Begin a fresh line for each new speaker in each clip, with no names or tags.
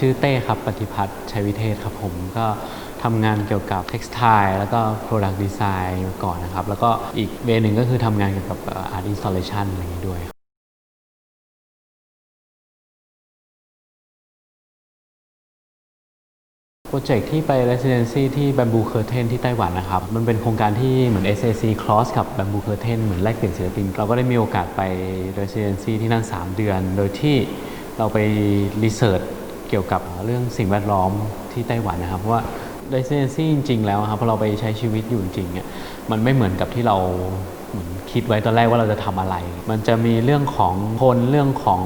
ชื่อเต้ครับปฏิพัฒน์ชัยวิเทศครับผมก็ทำงานเกี่ยวกับ textile แล้วก็ product design มาก่อนนะครับ แล้วก็อีกเวย์หนึ่งก็คือทำงานเกี่ยวกับอ่อ art installation อะไรอย่างนี้ด้วยโปรเจกต์ที่ไป residency ที่ Bamboo Curtain ที่ไต้หวันนะครับ มันเป็นโครงการที่เหมือน SAC Cross กับ Bamboo Curtain เหมือนแลกเปลี่ยนศิลปิน เราก็ได้มีโอกาสไป residency ที่นั่น 3 เดือน โดยที่เราไปรีเสิร์ช เกี่ยวกับเรื่องสิ่งแวดล้อมที่ไต้หวันนะครับเพราะว่า residency จริง ๆ แล้วครับพอเราไปใช้ชีวิตอยู่จริงๆอะมันไม่เหมือนกับที่เราเหมือนคิดไว้ตอนแรกว่าเราจะทำอะไร มันจะมีเรื่องของคนเรื่องของ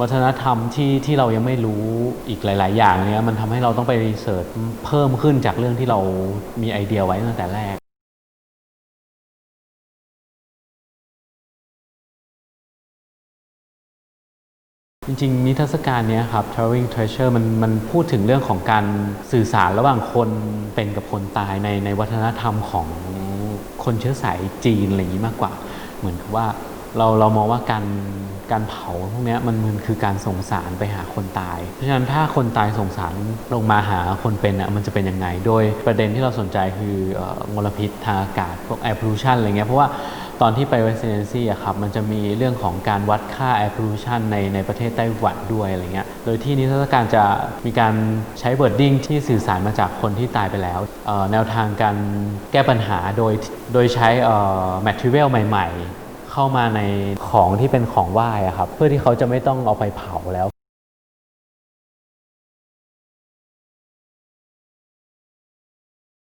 วัฒนธรรมที่ที่เรายังไม่รู้อีกหลาย ๆ อย่างเนี้ยมันทำให้เราต้องไปรีเสิร์ชเพิ่มขึ้นจากเรื่องที่เรามีไอเดียไว้ตั้งแต่แรก จริงๆ นิทรรศการเนี้ยครับ Traveling Treasure มันมันพูดถึงเรื่องของการสื่อสารระหว่างคนเป็นกับคนตายในในวัฒนธรรมของคนเชื้อสายจีนอะไรอย่างนี้มากกว่า เหมือนกับว่าเราเรามองว่าการการเผาพวกเนี้ยมันมันคือการส่งสารไปหาคนตาย เพราะฉะนั้นถ้าคนตายส่งสารลงมาหาคนเป็นอะมันจะเป็นยังไง โดยประเด็นที่เราสนใจคือเอ่อมลพิษทางอากาศพวก air pollution อะไรเงี้ยเพราะว่า ตอนที่ไป residency อะครับมันจะมีเรื่องของการวัดค่า air pollution ในในประเทศไต้หวันด้วยอะไรเงี้ยโดยที่นิทรรศการจะมีการใช้ wording ที่สื่อสารมาจากคนที่ตายไปแล้วแนวทางการแก้ปัญหาโดยโดยใช้เอ่อ material ใหม่ ๆ เข้ามาในของที่เป็นของไหว้อะครับเพื่อที่เขาจะไม่ต้องเอาไปเผาแล้ว